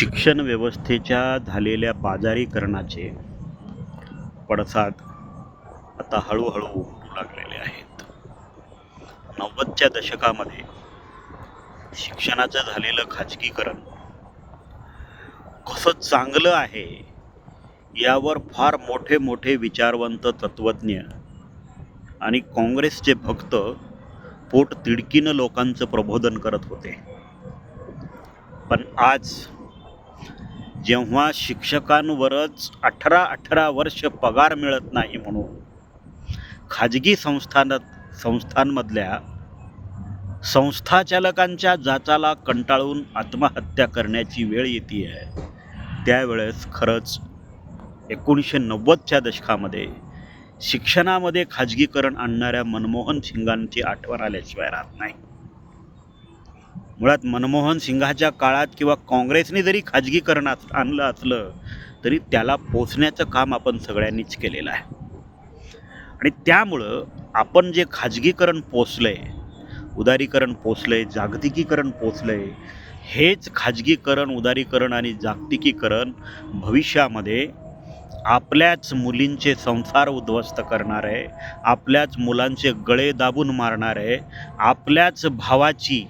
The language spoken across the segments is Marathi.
शिक्षण व्यवस्थेच्या झालेल्या बाजारीकरणाचे पडसाद आता हळूहळू उमटू लागलेले आहेत. नव्वदच्या दशकामध्ये शिक्षणाचं झालेलं खाजगीकरण कसं चांगलं आहे यावर फार मोठे मोठे विचारवंत तत्त्वज्ञ आणि काँग्रेसचे भक्त पोट तिडकीनं लोकांचं प्रबोधन करत होते. पण आज जेव्हा शिक्षकांवरच अठरा अठरा वर्ष पगार मिळत नाही म्हणून खाजगी संस्थानात संस्थांमधल्या संस्थाचालकांच्या जाचाला कंटाळून आत्महत्या करण्याची वेळ येते आहे त्यावेळेस खरंच एकोणीसशे नव्वदच्या दशकामध्ये शिक्षणामध्ये खाजगीकरण आणणाऱ्या मनमोहन सिंगांची आठवण आल्याशिवाय राहत नाही. मुळात मनमोहन सिंगाच्या काळात किंवा काँग्रेसने जरी खाजगीकरणात आणलं असलं तरी त्याला पोचण्याचं काम आपण सगळ्यांनीच केलेलं आहे. आणि त्यामुळं आपण जे खाजगीकरण पोचलं आहे उदारीकरण पोचलं आहे जागतिकीकरण पोचलं आहे हेच खाजगीकरण उदारीकरण आणि जागतिकीकरण भविष्यामध्ये आपल्याच मुलींचे संसार उद्ध्वस्त करणार आहे आपल्याच मुलांचे गळे दाबून मारणार आहे आपल्याच भावाची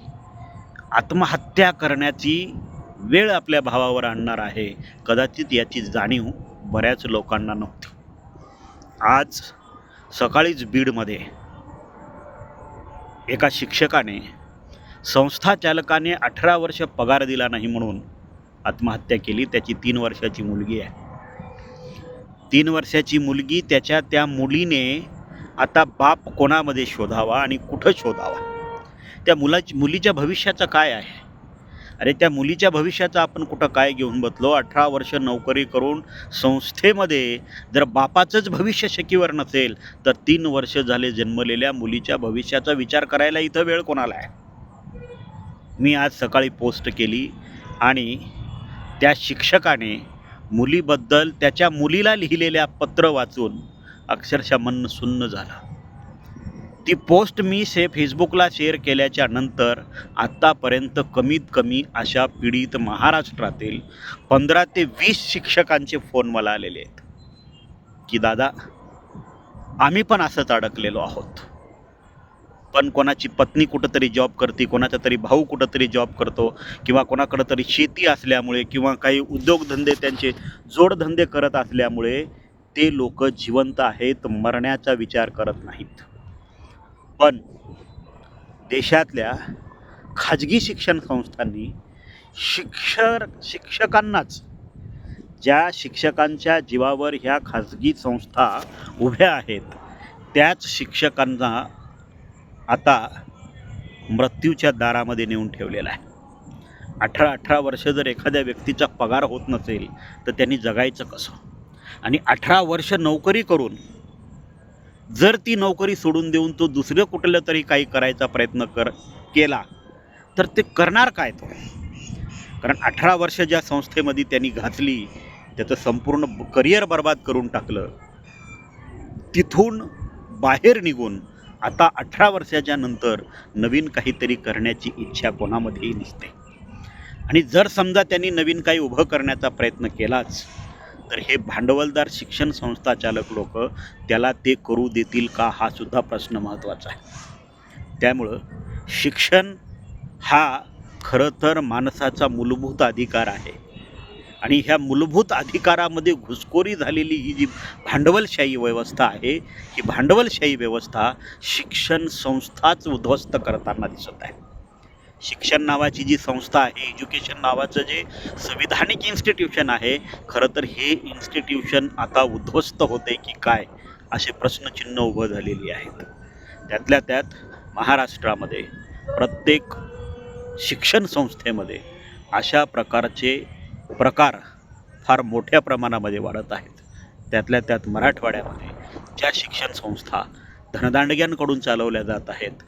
आत्महत्या करण्याची वेळ आपल्या भावावर आणणार आहे. कदाचित याची जाणीव बऱ्याच लोकांना नव्हती. आज सकाळीच बीडमध्ये एका शिक्षकाने संस्था चालकाने अठरा वर्ष पगार दिला नाही म्हणून आत्महत्या केली. त्याची तीन वर्षाची मुलगी आहे. तीन वर्षाची मुलगी त्याच्या त्या मुलीने आता बाप कोणामध्ये शोधावा आणि कुठं शोधावा? त्या मुलाची मुलीच्या भविष्याचं काय आहे? अरे त्या मुलीच्या भविष्याचं आपण कुठं काय घेऊन बसलो? अठरा वर्ष नोकरी करून संस्थेमध्ये जर बापाचंच भविष्य शकीवर नसेल तर तीन वर्ष झाले जन्मलेल्या मुलीच्या भविष्याचा विचार करायला इथं वेळ कोणाला आहे? मी आज सकाळी पोस्ट केली आणि त्या शिक्षकाने मुलीबद्दल त्याच्या मुलीला लिहिलेल्या पत्र वाचून अक्षरशः मन सुन्न झालं. ती पोस्ट मी से फेसबुकला शेअर केल्याच्यानंतर आत्तापर्यंत कमीत कमी अशा पीडित महाराष्ट्रातील पंधरा ते वीस शिक्षकांचे फोन मला आलेले आहेत. की दादा आम्ही पण असंच अडकलेलो आहोत. पण कोणाची पत्नी कुठंतरी जॉब करते कोणाचा तरी भाऊ कुठंतरी जॉब करतो किंवा कोणाकडं तरी शेती असल्यामुळे किंवा काही उद्योगधंदे त्यांचे जोडधंदे करत असल्यामुळे ते लोक जिवंत आहेत मरण्याचा विचार करत नाहीत. पण देशातल्या खाजगी शिक्षण संस्थांनी शिक्षक शिक्षकांनाच ज्या शिक्षकांच्या जीवावर ह्या खाजगी संस्था उभ्या आहेत त्याच शिक्षकांना आता मृत्यूच्या दारामध्ये नेऊन ठेवलेला आहे. अठरा अठरा वर्ष जर एखाद्या व्यक्तीचा पगार होत नसेल तर त्यांनी जगायचं कसं? आणि अठरा वर्ष नोकरी करून जर ती नोकरी सोडून देऊन तो दुसरं कुठलं तरी काही करायचा प्रयत्न कर केला तर ते करणार काय तो? कारण अठरा वर्ष ज्या संस्थेमध्ये त्यांनी घातली त्याचं संपूर्ण करिअर बर्बाद करून टाकलं तिथून बाहेर निघून आता अठरा वर्षाच्या नंतर नवीन काहीतरी करण्याची इच्छा कोणामध्येही नसते. आणि जर समजा त्यांनी नवीन काही उभं करण्याचा प्रयत्न केलाच तर हे भांडवलदार शिक्षण संस्था चालक लोक त्याला ते करू देतील का हा सुद्धा प्रश्न महत्त्वाचा आहे. त्यामुळं शिक्षण हा खरं तर माणसाचा मूलभूत अधिकार आहे. आणि ह्या मूलभूत अधिकारामध्ये घुसखोरी झालेली ही जी भांडवलशाही व्यवस्था आहे ही भांडवलशाही व्यवस्था शिक्षण संस्थाच उद्ध्वस्त करताना दिसत आहे. शिक्षण नावाची जी संस्था आहे एज्युकेशन नावाचं जे संविधानिक इन्स्टिट्यूशन आहे खरं तर हे इन्स्टिट्यूशन आता उद्ध्वस्त होते की काय असे प्रश्नचिन्ह उभं झालेली आहेत. त्यातल्या त्यात महाराष्ट्रामध्ये प्रत्येक शिक्षण संस्थेमध्ये अशा प्रकारचे प्रकार फार मोठ्या प्रमाणामध्ये वाढत आहेत. त्यातल्या त्यात मराठवाड्यामध्ये ज्या शिक्षण संस्था धनदांडग्यांकडून चालवल्या जात आहेत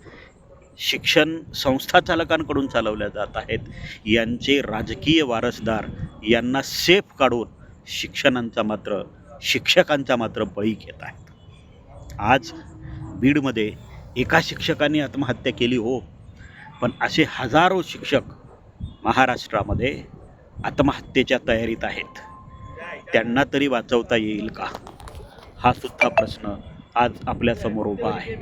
शिक्षण संस्था चालकांकडून चालवल्या जात आहेत. यांचे राजकीय वारसदार यांना सेफ काढून शिक्षणांचा मात्र शिक्षकांचा मात्र बळी घेत आहेत. आज बीडमध्ये एका शिक्षकाने आत्महत्या केली हो पण असे हजारो शिक्षक महाराष्ट्रामध्ये आत्महत्येच्या तयारीत आहेत. त्यांना तरी वाचवता येईल का? हा सुद्धा प्रश्न आज आपल्यासमोर उभा आहे.